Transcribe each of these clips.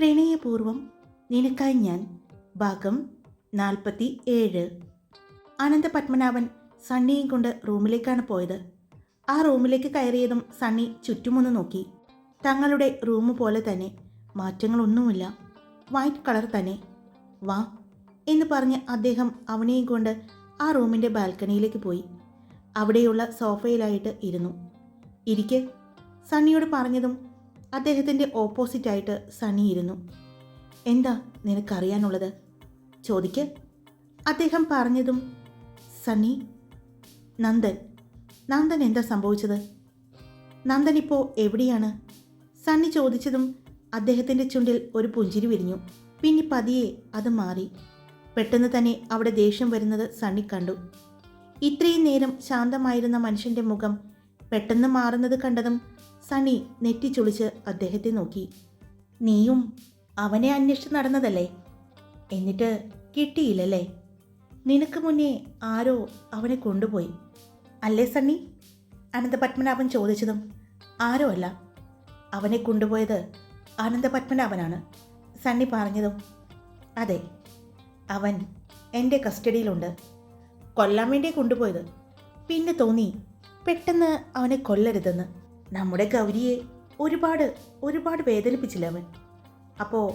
പ്രണയപൂർവം നിനക്കായി ഞാൻ ഭാഗം നാൽപ്പത്തി ഏഴ് അനന്ത പത്മനാഭൻ സണ്ണിയും കൊണ്ട് റൂമിലേക്കാണ് പോയത്. ആ റൂമിലേക്ക് കയറിയതും സണ്ണി ചുറ്റുമൊന്ന് നോക്കി. തങ്ങളുടെ റൂം പോലെ തന്നെ മാറ്റങ്ങളൊന്നുമില്ല. വൈറ്റ് കളർ തന്നെ. വാ എന്ന് പറഞ്ഞ് അദ്ദേഹം അവനെയും കൊണ്ട് ആ റൂമിന്റെ ബാൽക്കണിയിലേക്ക് പോയി. അവിടെയുള്ള സോഫയിലായിട്ട് ഇരുന്നു. ഇരിക്ക് സണ്ണിയോട് പറഞ്ഞതും അദ്ദേഹത്തിന്റെ ഓപ്പോസിറ്റായിട്ട് സണ്ണി ഇരുന്നു. എന്താ നിനക്കറിയാനുള്ളത്? ചോദിക്ക്. അദ്ദേഹം പറഞ്ഞതും സണ്ണി നന്ദൻ നന്ദൻ എന്താ സംഭവിച്ചത്? നന്ദൻ ഇപ്പോൾ എവിടെയാണ്? സണ്ണി ചോദിച്ചതും അദ്ദേഹത്തിന്റെ ചുണ്ടിൽ ഒരു പുഞ്ചിരി വിരിഞ്ഞു. പിന്നെ പതിയെ അത് മാറി. പെട്ടെന്ന് തന്നെ അവിടെ ദേഷ്യം വരുന്നത് സണ്ണി കണ്ടു. ഇത്രയും നേരം ശാന്തമായിരുന്ന മനുഷ്യന്റെ മുഖം പെട്ടെന്ന് മാറുന്നത് കണ്ടതും സണ്ണി നെറ്റിച്ചുളിച്ച് അദ്ദേഹത്തെ നോക്കി. നീയും അവനെ അന്വേഷിച്ച് നടന്നതല്ലേ? എന്നിട്ട് കിട്ടിയില്ലല്ലേ? നിനക്ക് മുന്നേ ആരോ അവനെ കൊണ്ടുപോയി. അല്ലേ സണ്ണി? അനന്തപത്മനാഭൻ ചോദിച്ചതും ആരോ അല്ല. അവനെ കൊണ്ടുപോയത് അനന്തപത്മനാഭനാണ്. സണ്ണി പറഞ്ഞതും അതെ അവൻ എന്റെ കസ്റ്റഡിയിലുണ്ട്. കൊല്ലാൻ വേണ്ടി കൊണ്ടുപോയത്. പിന്നെ തോന്നി പെട്ടെന്ന് അവനെ കൊല്ലരുതെന്ന്. നമ്മുടെ ഗൗരിയെ ഒരുപാട് ഒരുപാട് വേദനിപ്പിച്ചില്ല അവൻ. അപ്പോൾ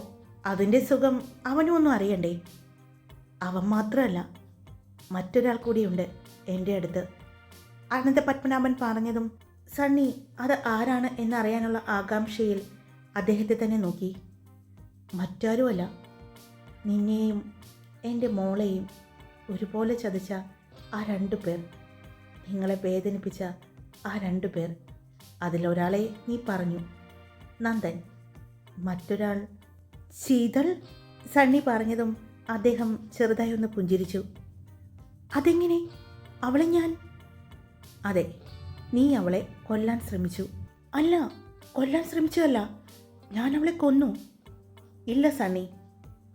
അതിന്റെ സുഖം അവനും ഒന്നും അറിയണ്ടേ? അവൻ മാത്രമല്ല മറ്റൊരാൾ കൂടിയുണ്ട് എന്റെ അടുത്ത്. അനന്ത പത്മനാഭൻ പറഞ്ഞതും സണ്ണി അത് ആരാണ് എന്നറിയാനുള്ള ആകാംക്ഷയിൽ അദ്ദേഹത്തെ തന്നെ നോക്കി. മറ്റാരുമല്ല നിന്നെയും എന്റെ മോളെയും ഒരുപോലെ ചതിച്ച ആ രണ്ടു പേർ. നിങ്ങളെ വേദനിപ്പിച്ച ആ രണ്ടു പേർ. അതിലൊരാളെ നീ പറഞ്ഞു നന്ദൻ. മറ്റൊരാൾ ശീതൾ? സണ്ണി പറഞ്ഞതും അദ്ദേഹം ചെറുതായി ഒന്ന് പുഞ്ചിരിച്ചു. അതെങ്ങനെ? അവളെ ഞാൻ? അതെ നീ അവളെ കൊല്ലാൻ ശ്രമിച്ചു. അല്ല കൊല്ലാൻ ശ്രമിച്ചതല്ല ഞാൻ അവളെ കൊന്നു. ഇല്ല സണ്ണി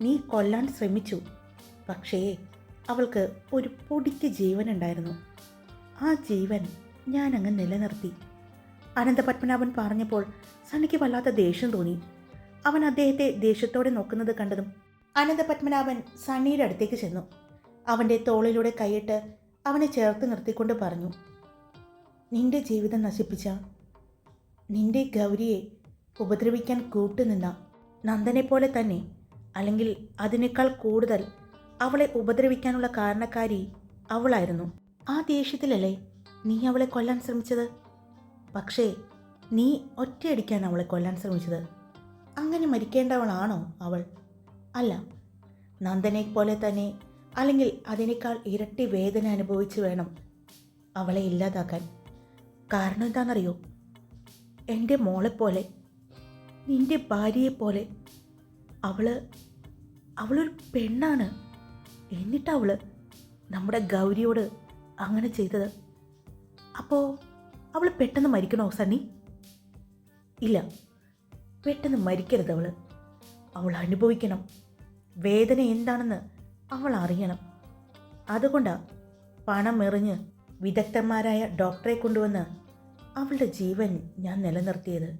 നീ കൊല്ലാൻ ശ്രമിച്ചു. പക്ഷേ അവൾക്ക് ഒരു പൊടിക്ക് ജീവനുണ്ടായിരുന്നു. ആ ജീവൻ ഞാനങ്ങ് നിലനിർത്തി. അനന്തപത്മനാഭൻ പറഞ്ഞപ്പോൾ സണ്ണിക്ക് വല്ലാത്ത ദേഷ്യം തോന്നി. അവൻ അദ്ദേഹത്തെ ദേഷ്യത്തോടെ നോക്കുന്നത് കണ്ടതും അനന്തപത്മനാഭൻ സണ്ണിയുടെ അടുത്തേക്ക് ചെന്നു. അവന്റെ തോളിലൂടെ കൈയിട്ട് അവനെ ചേർത്ത് നിർത്തിക്കൊണ്ട് പറഞ്ഞു നിന്റെ ജീവിതം നശിപ്പിച്ച നിന്റെ ഗൗരിയെ ഉപദ്രവിക്കാൻ കൂട്ടുനിന്ന നന്ദനെ പോലെ തന്നെ അല്ലെങ്കിൽ അതിനേക്കാൾ കൂടുതൽ അവളെ ഉപദ്രവിക്കാനുള്ള കാരണക്കാരി അവളായിരുന്നു. ആ ദേഷ്യത്തിലല്ലേ നീ അവളെ കൊല്ലാൻ ശ്രമിച്ചത്? പക്ഷേ നീ ഒറ്റയടിക്കാൻ അവളെ കൊല്ലാൻ ശ്രമിച്ചത്. അങ്ങനെ മരിക്കേണ്ടവളാണോ അവൾ? അല്ല. നന്ദനെ പോലെ തന്നെ അല്ലെങ്കിൽ അതിനേക്കാൾ ഇരട്ടി വേദന അനുഭവിച്ച് വേണം അവളെ ഇല്ലാതാക്കാൻ. കാരണം എന്താണെന്നറിയോ? എന്റെ മോളെപ്പോലെ നിന്റെ ഭാര്യയെപ്പോലെ അവൾ അവളൊരു പെണ്ണാണ്. എന്നിട്ട് അവൾ നമ്മുടെ ഗൗരിയോട് അങ്ങനെ ചെയ്തത്. അപ്പോൾ അവൾ പെട്ടെന്ന് മരിക്കണോ സണ്ണി? ഇല്ല. പെട്ടെന്ന് മരിക്കരുത് അവൾ അവൾ അനുഭവിക്കണം. വേദന എന്താണെന്ന് അവൾ അറിയണം. അതുകൊണ്ടാണ് പണം എറിഞ്ഞ് വിദഗ്ധന്മാരായ ഡോക്ടറെ കൊണ്ടുവന്ന് അവളുടെ ജീവൻ ഞാൻ നിലനിർത്തിയത്.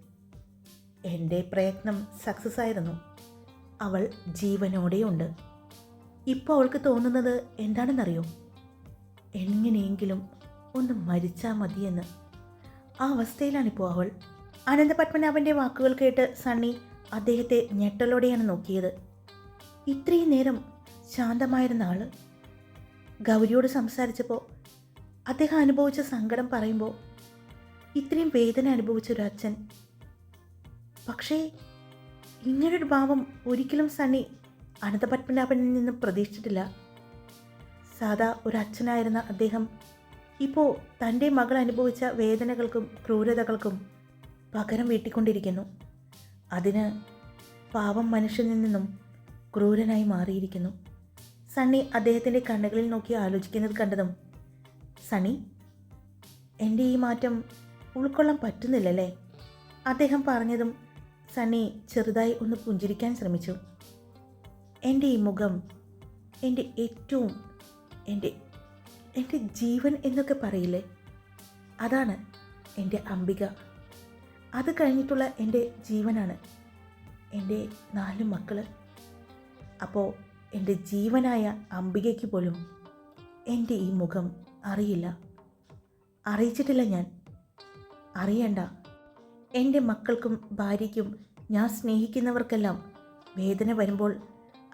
എന്റെ പ്രയത്നം സക്സസ് ആയിരുന്നു. അവൾ ജീവനോടെയുണ്ട്. ഇപ്പോൾ അവൾക്ക് തോന്നുന്നത് എന്താണെന്നറിയോ? എങ്ങനെയെങ്കിലും ഒന്ന് മരിച്ചാൽ മതിയെന്ന് ആ അവസ്ഥയിലാണിപ്പോൾ അവൾ. അനന്തപത്മനാഭന്റെ വാക്കുകൾ കേട്ട് സണ്ണി അദ്ദേഹത്തെ ഞെട്ടലോടെയാണ് നോക്കിയത്. ഇത്രയും നേരം ശാന്തമായിരുന്ന ആൾ? ഗൗരിയോട് സംസാരിച്ചപ്പോൾ അദ്ദേഹം അനുഭവിച്ച സങ്കടം പറയുമ്പോൾ ഇത്രയും വേദന അനുഭവിച്ച ഒരു അച്ഛൻ. പക്ഷേ ഇങ്ങനൊരു ഭാവം ഒരിക്കലും സണ്ണി അനന്തപത്മനാഭനിൽ നിന്നും പ്രതീക്ഷിച്ചിട്ടില്ല. സാധാ ഒരു അച്ഛനായിരുന്ന അദ്ദേഹം ഇപ്പോൾ തന്റെ മകൾ അനുഭവിച്ച വേദനകൾക്കും ക്രൂരതകൾക്കും പകരം വീട്ടിക്കൊണ്ടിരിക്കുന്നു. അതിന് പാവം മനുഷ്യനിൽ നിന്നും ക്രൂരനായി മാറിയിരിക്കുന്നു. സണ്ണി അദ്ദേഹത്തിന്റെ കണ്ണുകളിൽ നോക്കി ആലോചിക്കുന്നത് കണ്ടതും സണ്ണി എന്റെ ഈ മാറ്റം ഉൾക്കൊള്ളാൻ പറ്റുന്നില്ലല്ലേ? അദ്ദേഹം പറഞ്ഞതും സണ്ണി ചെറുതായി ഒന്ന് പുഞ്ചിരിക്കാൻ ശ്രമിച്ചു. എന്റെ ഈ മുഖം എന്റെ ഏറ്റവും എന്റെ എന്റെ ജീവൻ എന്നൊക്കെ പറയില്ലേ? അതാണ് എന്റെ അംബിക. അത് കഴിഞ്ഞിട്ടുള്ള എന്റെ ജീവനാണ്. എന്റെ നാല് മക്കൾ അപ്പോൾ എന്റെ ജീവനായ അംബികയ്ക്ക് പോലും എന്റെ ഈ മുഖം അറിയില്ല. അറിയിച്ചിട്ടില്ല ഞാൻ. അറിയണ്ട. എന്റെ മക്കൾക്കും ഭാര്യയ്ക്കും ഞാൻ സ്നേഹിക്കുന്നവർക്കെല്ലാം വേദന വരുമ്പോൾ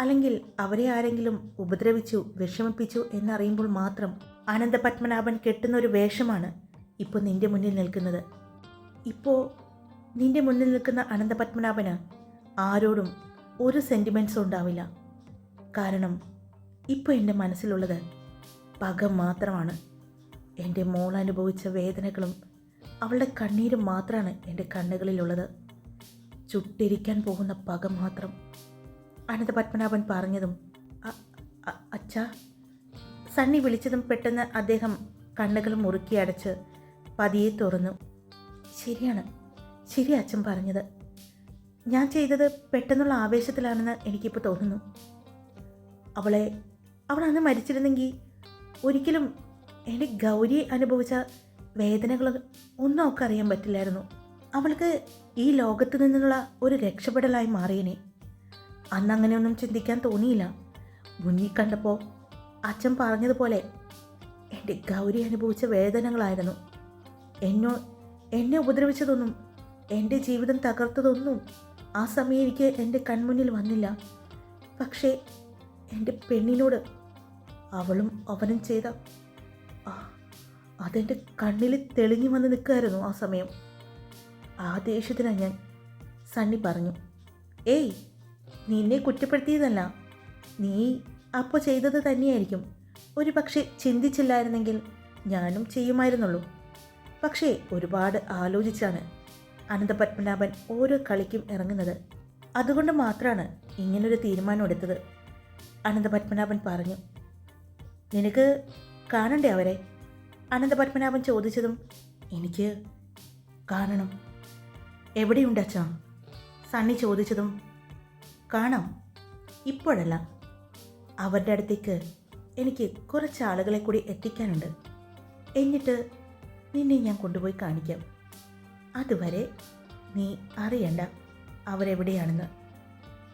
അല്ലെങ്കിൽ അവരെ ആരെങ്കിലും ഉപദ്രവിച്ചു വിഷമിപ്പിച്ചു എന്നറിയുമ്പോൾ മാത്രം അനന്തപത്മനാഭൻ കെട്ടുന്ന ഒരു വേഷമാണ് ഇപ്പോൾ നിന്റെ മുന്നിൽ നിൽക്കുന്നത്. ഇപ്പോൾ നിന്റെ മുന്നിൽ നിൽക്കുന്ന അനന്തപത്മനാഭന് ആരോടും ഒരു സെന്റിമെന്റ്സും ഉണ്ടാവില്ല. കാരണം ഇപ്പോൾ എന്റെ മനസ്സിലുള്ളത് പക മാത്രമാണ്. എന്റെ മോൾ അനുഭവിച്ച വേദനകളും അവളുടെ കണ്ണീരും മാത്രമാണ് എന്റെ കണ്ണുകളിലുള്ളത്. ചുട്ടിരിക്കാൻ പോകുന്ന പക മാത്രം അനന്ത പത്മനാഭൻ പറഞ്ഞതും "അ- അ- അച്ഛാ. സണ്ണി വിളിച്ചതും പെട്ടെന്ന് അദ്ദേഹം കണ്ണുകൾ മുറുക്കി അടച്ച് പതിയെ തുറന്നു. ശരിയാണ് ശരി അച്ഛൻ പറഞ്ഞത്. ഞാൻ ചെയ്തത് പെട്ടെന്നുള്ള ആവേശത്തിലാണെന്ന് എനിക്കിപ്പോൾ തോന്നുന്നു. അവളെ അവൾ അന്ന് മരിച്ചിരുന്നെങ്കിൽ ഒരിക്കലും എന്റെ ഗൗരി അനുഭവിച്ച വേദനകൾ ഒന്നും അവൾക്ക് അറിയാൻ പറ്റില്ലായിരുന്നു. അവൾക്ക് ഈ ലോകത്ത് നിന്നുള്ള ഒരു രക്ഷപ്പെടലായി മാറിയനെ. അന്ന് അങ്ങനെയൊന്നും ചിന്തിക്കാൻ തോന്നിയില്ല. മുന്നിൽ കണ്ടപ്പോൾ അച്ഛൻ പറഞ്ഞതുപോലെ എന്റെ ഗൗരി അനുഭവിച്ച വേദനകളായിരുന്നു. എന്നോ എന്നെ ഉപദ്രവിച്ചതൊന്നും എന്റെ ജീവിതം തകർത്തതൊന്നും ആ സമയം എനിക്ക് എന്റെ കൺമുന്നിൽ വന്നില്ല. പക്ഷേ എന്റെ പെണ്ണിനോട് അവളും അവനും ചെയ്ത അതെന്റെ കണ്ണിൽ തെളിഞ്ഞു വന്ന് നിൽക്കുമായിരുന്നു ആ സമയം. ആ ദേഷ്യത്തിനാണ് ഞാൻ സണ്ണി പറഞ്ഞു ഏയ് നിന്നെ കുറ്റപ്പെടുത്തിയതല്ല. നീ അപ്പോൾ ചെയ്തത് തന്നെയായിരിക്കും. ഒരു പക്ഷേ ചിന്തിച്ചില്ലായിരുന്നെങ്കിൽ ഞാനും ചെയ്യുമായിരുന്നുള്ളൂ. പക്ഷേ ഒരുപാട് ആലോചിച്ചാണ് അനന്തപത്മനാഭൻ ഓരോ കളിക്കും ഇറങ്ങുന്നത്. അതുകൊണ്ട് മാത്രമാണ് ഇങ്ങനൊരു തീരുമാനം എടുത്തത് അനന്തപത്മനാഭൻ പറഞ്ഞു നിനക്ക് കാണണ്ടേ അവരെ? അനന്തപത്മനാഭൻ ചോദിച്ചതും എനിക്ക് കാണണം. എവിടെയുണ്ട് അച്ഛാ? സണ്ണി ചോദിച്ചതും കാണാം. ഇപ്പോഴല്ല. അവരുടെ അടുത്തേക്ക് എനിക്ക് കുറച്ച് ആളുകളെ കൂടി എത്തിക്കാനുണ്ട്. എന്നിട്ട് നിന്നെ ഞാൻ കൊണ്ടുപോയി കാണിക്കാം. അതുവരെ നീ അറിയണ്ട അവരെവിടെയാണെന്ന്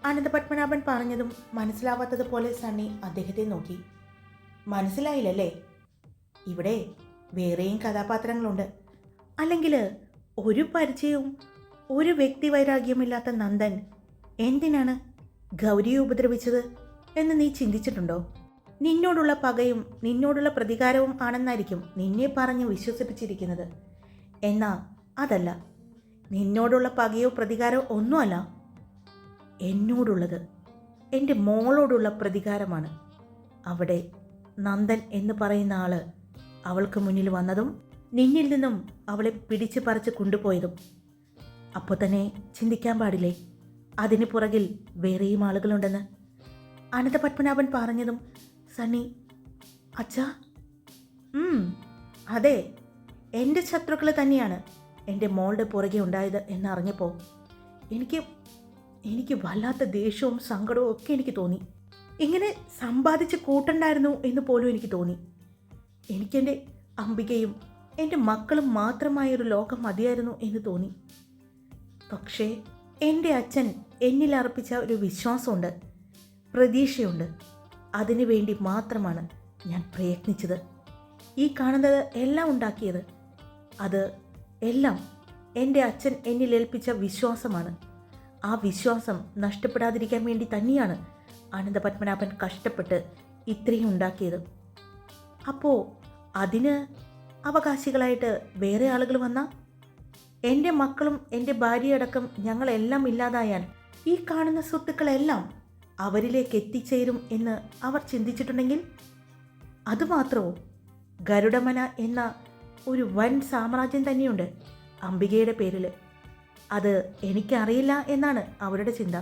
അനന്തപത്മനാഭൻ പറഞ്ഞതും മനസ്സിലാവാത്തതുപോലെ സണ്ണി അദ്ദേഹത്തെ നോക്കി. മനസ്സിലായില്ലല്ലേ? ഇവിടെ വേറെയും കഥാപാത്രങ്ങളുണ്ട്. അല്ലെങ്കിൽ ഒരു പരിചയവും ഒരു വ്യക്തി വൈരാഗ്യമില്ലാത്ത നന്ദൻ എന്തിനാണ് ഗൗരിയെ ഉപദ്രവിച്ചത് എന്ന് നീ ചിന്തിച്ചിട്ടുണ്ടോ? നിന്നോടുള്ള പകയും നിന്നോടുള്ള പ്രതികാരവും ആണെന്നായിരിക്കും നിന്നെ പറഞ്ഞ് വിശ്വസിപ്പിച്ചിരിക്കുന്നത്. എന്നാ അതല്ല. നിന്നോടുള്ള പകയോ പ്രതികാരമോ ഒന്നുമല്ല. എന്നോടുള്ളത് എന്റെ മോളോടുള്ള പ്രതികാരമാണ്. അവിടെ നന്ദൻ എന്ന് പറയുന്ന ആൾ അവൾക്ക് മുന്നിൽ വന്നതും നിന്നിൽ നിന്നും അവളെ പിടിച്ചു പറിച്ച് കൊണ്ടുപോയതും. അപ്പോൾ തന്നെ ചിന്തിക്കാൻ പാടില്ലേ? അതിന് പുറകിൽ വേറെയും ആളുകളുണ്ടെന്ന്. അനന്ത പത്മനാഭൻ പറഞ്ഞതും സണ്ണി അച്ഛാ. അതെ. എന്റെ ശത്രുക്കൾ തന്നെയാണ് എന്റെ മോളുടെ പുറകെ ഉണ്ടായത് എന്നറിഞ്ഞപ്പോൾ എനിക്ക് എനിക്ക് വല്ലാത്ത ദേഷ്യവും സങ്കടവും ഒക്കെ എനിക്ക് തോന്നി. ഇങ്ങനെ സമ്പാദിച്ച് കൂട്ടണ്ടായിരുന്നു എന്ന് പോലും എനിക്ക് തോന്നി. എനിക്കെന്റെ അംബികയും എന്റെ മക്കളും മാത്രമായൊരു ലോകം മതിയായിരുന്നു എന്ന് തോന്നി. പക്ഷേ എന്റെ അച്ഛൻ എന്നിൽ അർപ്പിച്ച ഒരു വിശ്വാസമുണ്ട് പ്രതീക്ഷയുണ്ട്. അതിനു വേണ്ടി മാത്രമാണ് ഞാൻ പ്രയത്നിച്ചത്. ഈ കാണുന്നത് എല്ലാം ഉണ്ടാക്കിയത്. അത് എല്ലാം എന്റെ അച്ഛൻ എന്നിൽ ഏൽപ്പിച്ച വിശ്വാസമാണ്. ആ വിശ്വാസം നഷ്ടപ്പെടാതിരിക്കാൻ വേണ്ടി തന്നെയാണ് അനന്തപത്മനാഭൻ കഷ്ടപ്പെട്ട് ഇത്രയും ഉണ്ടാക്കിയത്. അപ്പോൾ അതിന് അവകാശികളായിട്ട് വേറെ ആളുകൾ വന്നാൽ എന്റെ മക്കളും എന്റെ ഭാര്യയടക്കം ഞങ്ങളെല്ലാം ഇല്ലാതായാൽ ഈ കാണുന്ന സ്വത്തുക്കളെല്ലാം അവരിലേക്ക് എത്തിച്ചേരും എന്ന് അവർ ചിന്തിച്ചിട്ടുണ്ടെങ്കിൽ അതുമാത്രവും ഗരുഡമന എന്ന ഒരു വൻ സാമ്രാജ്യം തന്നെയുണ്ട് അംബികയുടെ പേരിൽ. അത് എനിക്കറിയില്ല എന്നാണ് അവരുടെ ചിന്ത.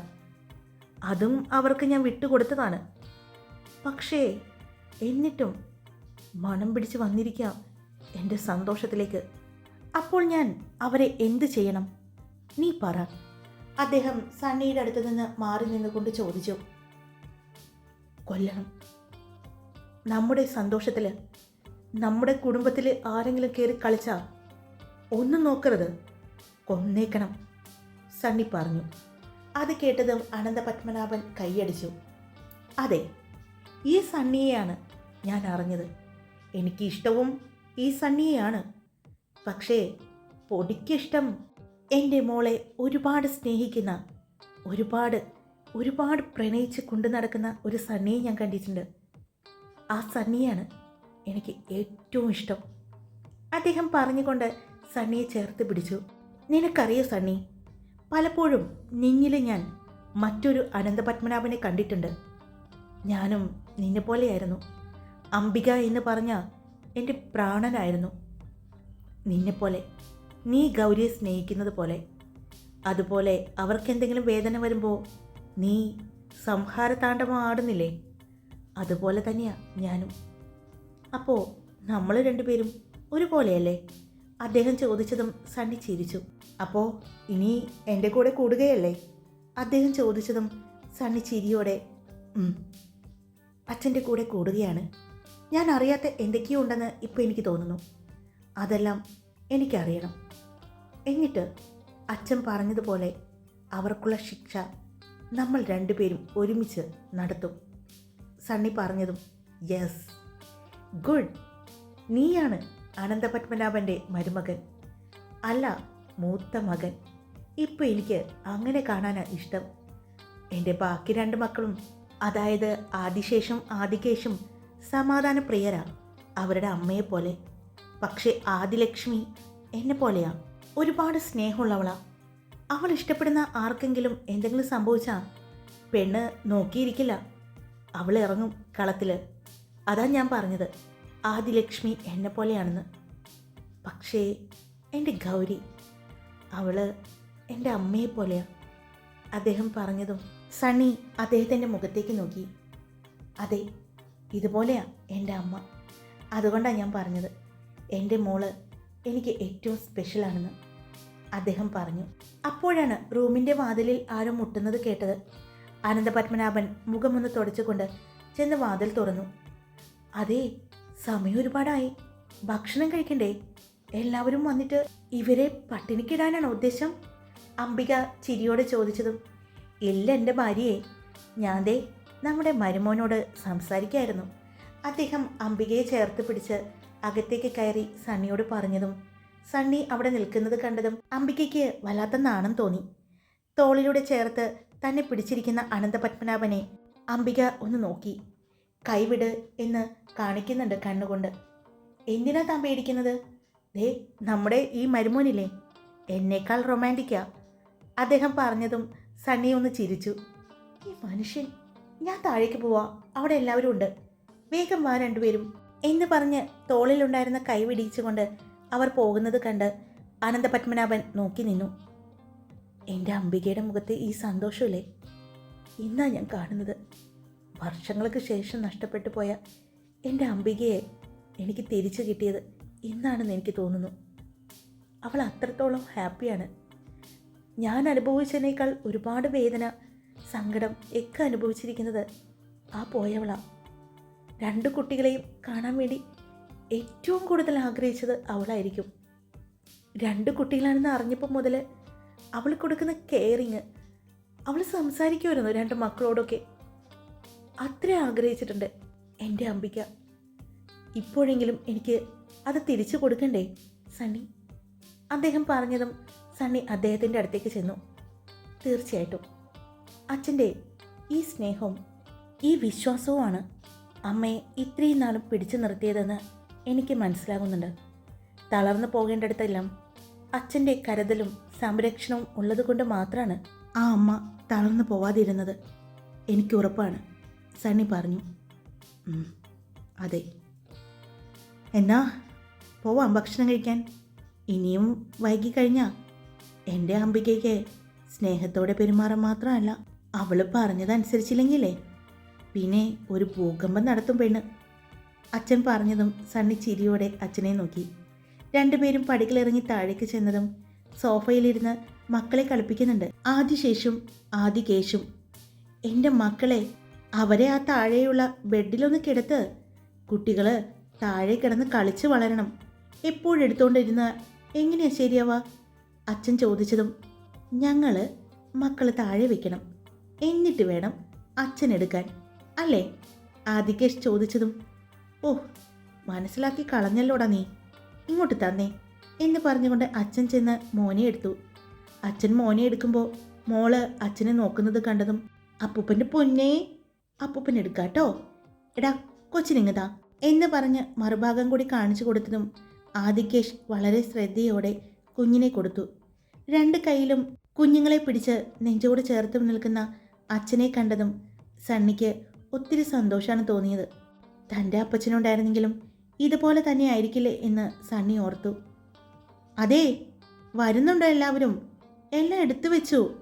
അതും അവർക്ക് ഞാൻ വിട്ടുകൊടുത്തതാണ്. പക്ഷേ എന്നിട്ടും മണം പിടിച്ച് വന്നിരിക്കാം എന്റെ സന്തോഷത്തിലേക്ക്. അപ്പോൾ ഞാൻ അവരെ എന്ത് ചെയ്യണം? നീ പറ. അദ്ദേഹം സണ്ണിയുടെ അടുത്ത് നിന്ന് മാറി നിന്നുകൊണ്ട് ചോദിച്ചു. കൊല്ലണം. നമ്മുടെ സന്തോഷത്തിൽ നമ്മുടെ കുടുംബത്തിൽ ആരെങ്കിലും കയറി കളിച്ചാൽ ഒന്നും നോക്കരുത്. കൊന്നേക്കണം. സണ്ണി പറഞ്ഞു. അത് കേട്ടതും അനന്തപത്മനാഭൻ കൈയടിച്ചു. അതെ ഈ സണ്ണിയെയാണ് ഞാൻ അറിഞ്ഞത്. എനിക്ക് ഇഷ്ടവും ഈ സണ്ണിയെയാണ്. പക്ഷേ പൊടിക്കിഷ്ടം എന്റെ മോളെ ഒരുപാട് സ്നേഹിക്കുന്ന ഒരുപാട് ഒരുപാട് പ്രണയിച്ച് കൊണ്ടു നടക്കുന്ന ഒരു സണ്ണിയെ ഞാൻ കണ്ടിട്ടുണ്ട്. ആ സണ്ണിയാണ് എനിക്ക് ഏറ്റവും ഇഷ്ടം. അദ്ദേഹം പറഞ്ഞുകൊണ്ട് സണ്ണിയെ ചേർത്ത് പിടിച്ചു. നിനക്കറിയോ സണ്ണി പലപ്പോഴും നിന്നിൽ ഞാൻ മറ്റൊരു അനന്തപത്മനാഭനെ കണ്ടിട്ടുണ്ട്. ഞാനും നിന്നെ പോലെയായിരുന്നു. അംബിക എന്ന് പറഞ്ഞ എന്റെ പ്രാണനായിരുന്നു. നിന്നെപ്പോലെ നീ ഗൗരിയെ സ്നേഹിക്കുന്നത് പോലെ. അതുപോലെ അവർക്കെന്തെങ്കിലും വേദന വരുമ്പോൾ നീ സംഹാരതാണ്ഡവം ആടുന്നില്ലേ? അതുപോലെ തന്നെയാ ഞാനും. അപ്പോൾ നമ്മൾ രണ്ടുപേരും ഒരുപോലെയല്ലേ? അദ്ദേഹം ചോദിച്ചതും സണ്ണി ചിരിച്ചു. അപ്പോൾ ഇനി എന്റെ കൂടെ കൂടുകയല്ലേ? അദ്ദേഹം ചോദിച്ചതും സണ്ണി ചിരിയോടെ അച്ഛന്റെ കൂടെ കൂടുകയാണ്. ഞാൻ അറിയാത്ത എന്തൊക്കെയോ ഉണ്ടെന്ന് ഇപ്പോൾ എനിക്ക് തോന്നുന്നു. അതെല്ലാം എനിക്കറിയണം. എന്നിട്ട് അച്ഛൻ പറഞ്ഞതുപോലെ അവർക്കുള്ള ശിക്ഷ നമ്മൾ രണ്ടുപേരും ഒരുമിച്ച് നടത്തും. സണ്ണി പറഞ്ഞതും യെസ് ഗുഡ്. നീയാണ് അനന്തപത്മനാഭന്റെ മരുമകൻ. അല്ല മൂത്ത മകൻ. ഇപ്പോൾ എനിക്ക് അങ്ങനെ കാണാനാണ് ഇഷ്ടം. എന്റെ ബാക്കി രണ്ട് മക്കളും അതായത് ആദിശേഷം ആദികേശും സമാധാനപ്രിയരാ അവരുടെ അമ്മയെ പോലെ പക്ഷേ ആദിലക്ഷ്മി എന്നെ പോലെയാ. ഒരുപാട് സ്നേഹമുള്ളവളാ. അവൾ ഇഷ്ടപ്പെടുന്ന ആർക്കെങ്കിലും എന്തെങ്കിലും സംഭവിച്ചാ പെണ്ണ് നോക്കിയിരിക്കില്ല. അവൾ ഇറങ്ങും കളത്തിൽ അതാ ഞാൻ പറഞ്ഞത്. ആദിലക്ഷ്മി എന്നെ പോലെയാണെന്ന്. പക്ഷേ എന്റെ ഗൗരി അവൾ എന്റെ അമ്മയെ പോലെയാ. അദ്ദേഹം പറഞ്ഞതും സണ്ണി അദ്ദേഹത്തിന്റെ മുഖത്തേക്ക് നോക്കി. അതെ ഇതുപോലെയാ എന്റെ അമ്മ. അതുകൊണ്ടാണ് ഞാൻ പറഞ്ഞത്. എന്റെ മോൾ എനിക്ക് ഏറ്റവും സ്പെഷ്യലാണെന്ന് അദ്ദേഹം പറഞ്ഞു. അപ്പോഴാണ് റൂമിന്റെ വാതിലിൽ ആരോ മുട്ടുന്നത് കേട്ടത്. അനന്തപത്മനാഭൻ മുഖമൊന്ന് തുടച്ചുകൊണ്ട് ചെന്ന് വാതിൽ തുറന്നു. അതെ സമയം ഒരുപാടായി. ഭക്ഷണം കഴിക്കണ്ടേ? എല്ലാവരും വന്നിട്ട് ഇവരെ പട്ടിണിക്കിടാനാണ് ഉദ്ദേശം? അംബിക ചിരിയോടെ ചോദിച്ചതും ഇല്ല എന്റെ ഭാര്യയെ. ഞാൻ ദേ നമ്മുടെ മരുമോനോട് സംസാരിക്കായിരുന്നു. അദ്ദേഹം അംബികയെ ചേർത്ത് പിടിച്ച് അകത്തേക്ക് കയറി സണ്ണിയോട് പറഞ്ഞതും സണ്ണി അവിടെ നിൽക്കുന്നത് കണ്ടതും അംബികയ്ക്ക് വല്ലാത്ത നാണം തോന്നി. തോളിലൂടെ ചേർത്ത് തന്നെ പിടിച്ചിരിക്കുന്ന അനന്തപത്മനാഭനെ അംബിക ഒന്ന് നോക്കി. കൈവിട് എന്ന് കാണിക്കുന്നുണ്ട് കണ്ണുകൊണ്ട്. എന്തിനാ താൻ പേടിക്കുന്നത് ദേ നമ്മുടെ ഈ മരുമോനില്ലേ? എന്നേക്കാൾ റൊമാന്റിക്കാ. അദ്ദേഹം പറഞ്ഞതും സണ്ണി ഒന്ന് ചിരിച്ചു. ഈ മനുഷ്യൻ ഞാൻ താഴേക്ക് പോവാ. അവിടെ എല്ലാവരും ഉണ്ട്. വേഗം വാ രണ്ടുപേരും. എന്ന് പറഞ്ഞ് തോളിലുണ്ടായിരുന്ന കൈ വിടിയിച്ചുകൊണ്ട് അവർ പോകുന്നത് കണ്ട് അനന്തപത്മനാഭൻ നോക്കി നിന്നു. എന്റെ അംബികയുടെ മുഖത്തെ ഈ സന്തോഷമില്ലേ? ഇന്നാ ഞാൻ കാണുന്നത്. വർഷങ്ങൾക്ക് ശേഷം നഷ്ടപ്പെട്ടു പോയ എന്റെ അംബികയെ എനിക്ക് തിരിച്ചു കിട്ടിയത് ഇന്നാണെന്ന് എനിക്ക് തോന്നുന്നു. അവൾ അത്രത്തോളം ഹാപ്പിയാണ്. ഞാൻ അനുഭവിച്ചതിനേക്കാൾ ഒരുപാട് വേദന സങ്കടം ഒക്കെ അനുഭവിച്ചിരിക്കുന്നത് ആ പോയവളാ. രണ്ട് കുട്ടികളെയും കാണാൻ വേണ്ടി ഏറ്റവും കൂടുതൽ ആഗ്രഹിച്ചത് അവളായിരിക്കും. രണ്ട് കുട്ടികളാണെന്ന് അറിഞ്ഞപ്പോൾ മുതൽ അവൾ കൊടുക്കുന്ന കെയറിങ് അവൾ സംസാരിക്കുമായിരുന്നു രണ്ട് മക്കളോടൊക്കെ. അത്ര ആഗ്രഹിച്ചിട്ടുണ്ട് എന്റെ അംബിക. ഇപ്പോഴെങ്കിലും എനിക്ക് അത് തിരിച്ചു കൊടുക്കണ്ടേ സണ്ണി? അദ്ദേഹം പറഞ്ഞതും സണ്ണി അദ്ദേഹത്തിന്റെ അടുത്തേക്ക് ചെന്നു. തീർച്ചയായിട്ടും. അച്ഛന്റെ ഈ സ്നേഹവും ഈ വിശ്വാസവുമാണ് അമ്മയെ ഇത്രയും നാളും പിടിച്ചു നിർത്തിയതെന്ന് എനിക്ക് മനസ്സിലാകുന്നുണ്ട്. തളർന്നു പോകേണ്ടടുത്തെല്ലാം അച്ഛന്റെ കരുതലും സംരക്ഷണവും ഉള്ളതുകൊണ്ട് മാത്രമാണ് ആ അമ്മ തളർന്നു പോവാതിരുന്നത്. എനിക്ക് ഉറപ്പാണ് സണ്ണി പറഞ്ഞു. അതെ. എന്നാ പോവാം ഭക്ഷണം കഴിക്കാൻ. ഇനിയും വൈകി കഴിഞ്ഞാൽ എന്റെ അംബികയ്ക്ക് സ്നേഹത്തോടെ പെരുമാറാൻ മാത്രമല്ല അവൾ പറഞ്ഞതനുസരിച്ചില്ലെങ്കിലേ പിന്നെ ഒരു ഭൂകമ്പം നടത്തും പെണ്ണ്. അച്ഛൻ പറഞ്ഞതും സണ്ണി ചിരിയോടെ അച്ഛനെ നോക്കി. രണ്ടുപേരും പടികളിറങ്ങി താഴേക്ക് ചെന്നതും സോഫയിലിരുന്ന് മക്കളെ കളിപ്പിക്കുന്നുണ്ട്. ആദ്യ ശേഷും ആദ്യ കേശും എന്റെ മക്കളെ അവരെ ആ താഴെയുള്ള ബെഡിലൊന്ന് കിടത്ത്. കുട്ടികൾ താഴെ കിടന്ന് കളിച്ച് വളരണം. എപ്പോഴെടുത്തോണ്ടിരുന്ന എങ്ങനെയാ ശരിയാവാ? അച്ഛൻ ചോദിച്ചതും ഞങ്ങൾ മക്കൾ താഴെ വെക്കണം. എന്നിട്ട് വേണം അച്ഛൻ എടുക്കാൻ അല്ലേ? ആദികേഷ് ചോദിച്ചതും ഓ മനസ്സിലാക്കി കളഞ്ഞല്ലോടാ നീ. ഇങ്ങോട്ട് തന്നേ. എന്ന് പറഞ്ഞുകൊണ്ട് അച്ഛൻ ചെന്ന് മോനെ എടുത്തു. അച്ഛൻ മോനെ എടുക്കുമ്പോൾ മോൾ അച്ഛനെ നോക്കുന്നത് കണ്ടതും അപ്പൂപ്പന്റെ പൊന്നേ അപ്പൂപ്പൻ എടുക്കാട്ടോ. എടാ കൊച്ചിനിങ്ങതാ. എന്ന് പറഞ്ഞ് മറുഭാഗം കൂടി കാണിച്ചു കൊടുത്തതും ആദികേഷ് വളരെ ശ്രദ്ധയോടെ കുഞ്ഞിനെ കൊടുത്തു. രണ്ട് കൈയിലും കുഞ്ഞുങ്ങളെ പിടിച്ച് നെഞ്ചോട് ചേർത്ത് നിൽക്കുന്ന അച്ഛനെ കണ്ടതും സണ്ണിക്ക് ഒത്തിരി സന്തോഷമാണ് തോന്നിയത്. തന്റെ അപ്പച്ചനുണ്ടായിരുന്നെങ്കിലും ഇതുപോലെ തന്നെ ആയിരിക്കില്ലേ എന്ന് സണ്ണി ഓർത്തു. അതെ വരുന്നുണ്ടോ എല്ലാവരും? എല്ലാം എടുത്തു വെച്ചു.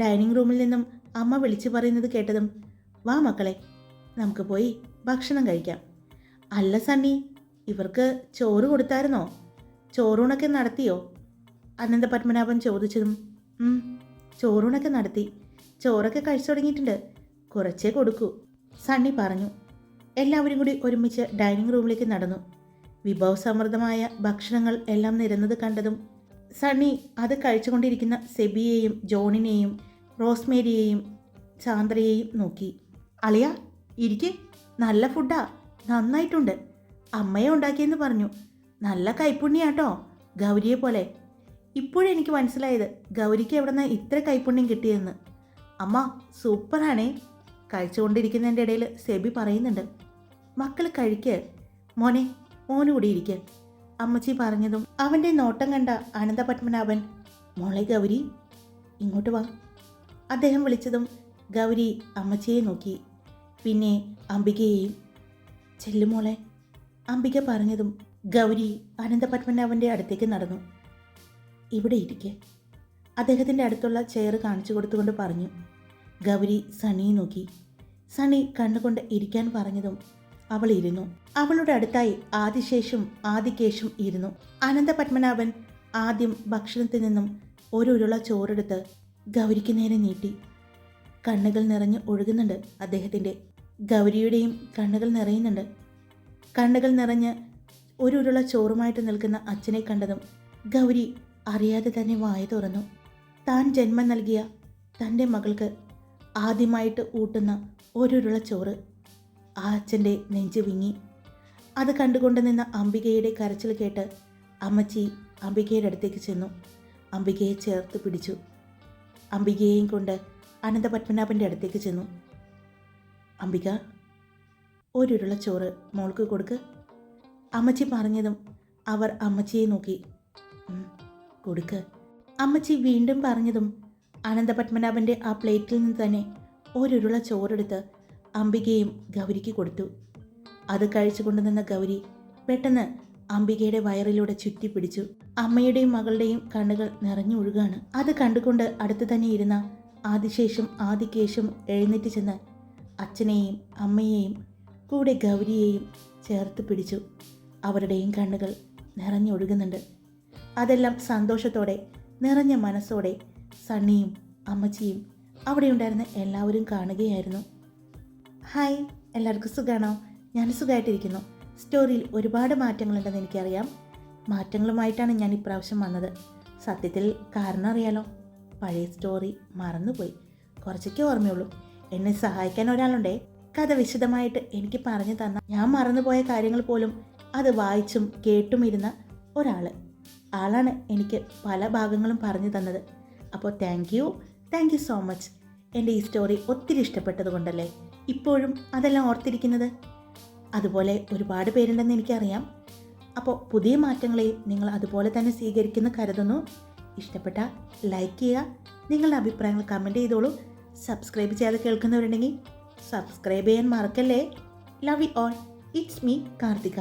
ഡൈനിങ് റൂമിൽ നിന്നും അമ്മ വിളിച്ചു പറയുന്നത് കേട്ടതും വാ മക്കളെ നമുക്ക് പോയി ഭക്ഷണം കഴിക്കാം. അല്ല സണ്ണി ഇവർക്ക് ചോറ് കൊടുത്തായിരുന്നോ? ചോറൂണൊക്കെ നടത്തിയോ? അനന്ത പത്മനാഭൻ ചോദിച്ചതും "ഉം, ചോറൂണൊക്കെ നടത്തി. ചോറൊക്കെ കഴിച്ചു തുടങ്ങിയിട്ടുണ്ട്. കുറച്ചേ കൊടുക്കൂ. സണ്ണി പറഞ്ഞു. എല്ലാവരും കൂടി ഒരുമിച്ച് ഡൈനിങ് റൂമിലേക്ക് നടന്നു. വിഭവസമൃദ്ധമായ ഭക്ഷണങ്ങൾ എല്ലാം നിരന്നത് കണ്ടതും സണ്ണി അത് കഴിച്ചുകൊണ്ടിരിക്കുന്ന സെബിയെയും ജോണിനെയും റോസ്മേരിയെയും ചാന്ദ്രയെയും നോക്കി. അളിയ ഇരിക്കെ. നല്ല ഫുഡാ. നന്നായിട്ടുണ്ട്. അമ്മയെ ഉണ്ടാക്കിയെന്ന് പറഞ്ഞു. നല്ല കൈപ്പുണ്യാട്ടോ ഗൗരിയെ പോലെ. ഇപ്പോഴെനിക്ക് മനസ്സിലായത് ഗൗരിക്ക് എവിടെ നിന്ന് ഇത്ര കൈപ്പുണ്യം കിട്ടിയെന്ന്. അമ്മ സൂപ്പറാണേ. കഴിച്ചുകൊണ്ടിരിക്കുന്നതിന്റെ ഇടയിൽ സെബി പറയുന്നുണ്ട് മക്കൾ കഴിക്ക്. മോനെ മോന് കൂടി ഇരിക്ക്. അമ്മച്ചി പറഞ്ഞതും അവന്റെ നോട്ടം കണ്ട അനന്ത പത്മനാഭൻ മോളെ ഗൗരി ഇങ്ങോട്ട് വാ. അദ്ദേഹം വിളിച്ചതും ഗൗരി അമ്മച്ചിയെ നോക്കി. പിന്നെ അംബികയെയും ചെല്ലുമോളെ അംബിക പറഞ്ഞതും ഗൗരി അനന്ത പത്മനാഭന്റെ അടുത്തേക്ക് നടന്നു. ഇവിടെ ഇരിക്കെ. അദ്ദേഹത്തിന്റെ അടുത്തുള്ള ചെയർ കാണിച്ചു കൊടുത്തുകൊണ്ട് പറഞ്ഞു ഗൗരി സണിയെ നോക്കി. സണി കണ്ണുകൊണ്ട് ഇരിക്കാൻ പറഞ്ഞതും അവൾ ഇരുന്നു. അവളുടെ അടുത്തായി ആദിശേഷും ആദികേശും ഇരുന്നു. അനന്തപത്മനാഭൻ ആദ്യം ഭക്ഷണത്തിൽ നിന്നും ഒരു ഉരുള ചോറെടുത്ത് ഗൗരിക്ക് നേരെ നീട്ടി. കണ്ണുകൾ നിറഞ്ഞ് ഒഴുകുന്നുണ്ട് അദ്ദേഹത്തിന്റെ. ഗൗരിയുടെയും കണ്ണുകൾ നിറയുന്നുണ്ട്. കണ്ണുകൾ നിറഞ്ഞ് ഒരു ഉരുള ചോറുമായിട്ട് നിൽക്കുന്ന അച്ഛനെ കണ്ടതും ഗൗരി അറിയാതെ തന്നെ വായ തുറന്നു. താൻ ജന്മം നൽകിയ തന്റെ മകൾക്ക് ആദ്യമായിട്ട് ഊട്ടുന്ന ഒരുരുള ചോറ് ആ അച്ഛന്റെ നെഞ്ച് വിങ്ങി. അത് കണ്ടുകൊണ്ട് നിന്ന അംബികയുടെ കരച്ചിൽ കേട്ട് അമ്മച്ചി അംബികയുടെ അടുത്തേക്ക് ചെന്നു. അംബികയെ ചേർത്ത് പിടിച്ചു. അംബികയെയും കൊണ്ട് അനന്തപത്മനാഭന്റെ അടുത്തേക്ക് ചെന്നു. അംബിക ഒരുരുള ചോറ് മോൾക്ക് കൊടുക്ക്. അമ്മച്ചി പറഞ്ഞതും അവർ അമ്മച്ചിയെ നോക്കി. കൊടുക്ക്. അമ്മച്ചി വീണ്ടും പറഞ്ഞതും അനന്തപത്മനാഭന്റെ ആ പ്ലേറ്റിൽ നിന്ന് തന്നെ ഒരുരുള ചോറെടുത്ത് അംബികയും ഗൗരിക്ക് കൊടുത്തു. അത് കഴിച്ചു കൊണ്ടുനിന്ന ഗൗരി പെട്ടെന്ന് അംബികയുടെ വയറിലൂടെ ചുറ്റി പിടിച്ചു. അമ്മയുടെയും മകളുടെയും കണ്ണുകൾ നിറഞ്ഞൊഴുകാണ് അത് കണ്ടുകൊണ്ട് അടുത്ത് തന്നെ ഇരുന്ന ആദിശേഷും ആദികേശും എഴുന്നേറ്റ് ചെന്ന് അച്ഛനെയും അമ്മയെയും കൂടെ ഗൗരിയെയും ചേർത്ത് പിടിച്ചു. അവരുടെയും കണ്ണുകൾ നിറഞ്ഞൊഴുകുന്നുണ്ട് അതെല്ലാം സന്തോഷത്തോടെ നിറഞ്ഞ മനസ്സോടെ സണ്ണിയും അമ്മച്ചിയും അവിടെ ഉണ്ടായിരുന്ന എല്ലാവരും കാണുകയായിരുന്നു. ഹായ് എല്ലാവർക്കും സുഖമാണോ ഞാൻ സുഖമായിട്ടിരിക്കുന്നു സ്റ്റോറിയിൽ ഒരുപാട് മാറ്റങ്ങളുണ്ടെന്ന് എനിക്കറിയാം. മാറ്റങ്ങളുമായിട്ടാണ് ഞാൻ ഇപ്രാവശ്യം വന്നത്. സത്യത്തിൽ കാരണം അറിയാലോ. പഴയ സ്റ്റോറി മറന്നുപോയി. കുറച്ചൊക്കെ ഓർമ്മയുള്ളൂ. എന്നെ സഹായിക്കാൻ ഒരാളുണ്ടേ. കഥ വിശദമായിട്ട് എനിക്ക് പറഞ്ഞു തന്ന ഞാൻ മറന്നുപോയ കാര്യങ്ങൾ പോലും അത് വായിച്ചും കേട്ടും ഇരുന്ന ഒരാൾ ആളാണ് എനിക്ക് പല ഭാഗങ്ങളും പറഞ്ഞു തന്നത്. അപ്പോൾ thank you thank you so much എന്റെ ഈ സ്റ്റോറി ഒത്തിരി ഇഷ്ടപ്പെട്ടത് കൊണ്ടല്ലേ? ഇപ്പോഴും അതെല്ലാം ഓർത്തിരിക്കുന്നത്? അതുപോലെ ഒരുപാട് പേരുണ്ടെന്ന് എനിക്കറിയാം. അപ്പോൾ പുതിയ മാറ്റങ്ങളെയും നിങ്ങൾ അതുപോലെ തന്നെ സ്വീകരിക്കുന്ന കരുതുന്നു. ഇഷ്ടപ്പെട്ട ലൈക്ക് ചെയ്യുക. നിങ്ങളുടെ അഭിപ്രായങ്ങൾ കമന്റ് ചെയ്തോളൂ. സബ്സ്ക്രൈബ് ചെയ്യാതെ കേൾക്കുന്നവരുണ്ടെങ്കിൽ സബ്സ്ക്രൈബ് ചെയ്യാൻ മറക്കല്ലേ? Love you all it's me Karthika